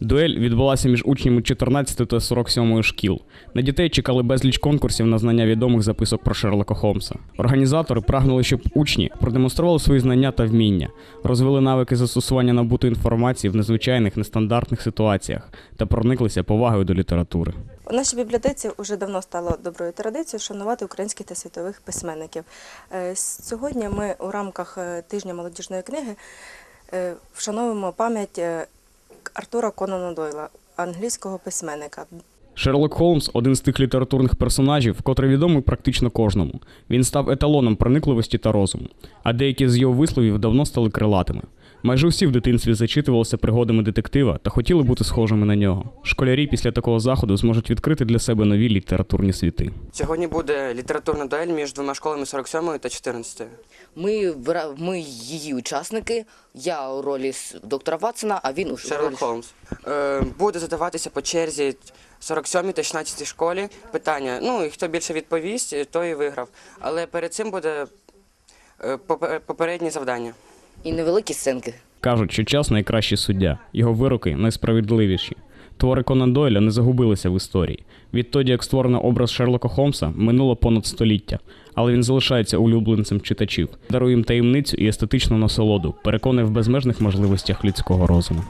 Дуель відбулася між учнями 14 та 47 шкіл. На дітей чекали безліч конкурсів на знання відомих записок про Шерлока Холмса. Організатори прагнули, щоб учні продемонстрували свої знання та вміння, розвили навики застосування набутої інформації в незвичайних нестандартних ситуаціях та прониклися повагою до літератури. У нашій бібліотеці вже давно стало доброю традицією шанувати українських та світових письменників. Е, Сьогодні ми у рамках е, тижня молодіжної книги е, вшановуємо пам'ять Артура Конана Дойла, англійського письменника. Шерлок Холмс один з тих літературних персонажів, котрий відомий практично кожному. Він став еталоном проникливості та розуму, а деякі з його висловів давно стали крилатими. Майже всі в дитинстві зачитувалися пригодами детектива та хотіли бути схожими на нього. Школярі після такого заходу зможуть відкрити для себе нові літературні світи. Сьогодні буде літературна дуель між двома школами 47 та 14. Ми, ми її учасники. Я у ролі доктора Ватсона, а він у Шерлок ролі... Холмс. Е, буде задаватися по черзі 47 та 16 школі питання. Ну і хто більше відповість, той і виграв. Але перед цим буде е, попереднє завдання. І невеликі сценки. Кажуть, що час найкращий суддя, його вироки найсправедливіші. Твори Конан Дойля не загубилися в історії. Відтоді, як створено образ Шерлока Холмса, минуло понад століття, але він залишається улюбленцем читачів, дарує їм таємницю і естетичну насолоду, переконує в безмежних можливостях людського розуму.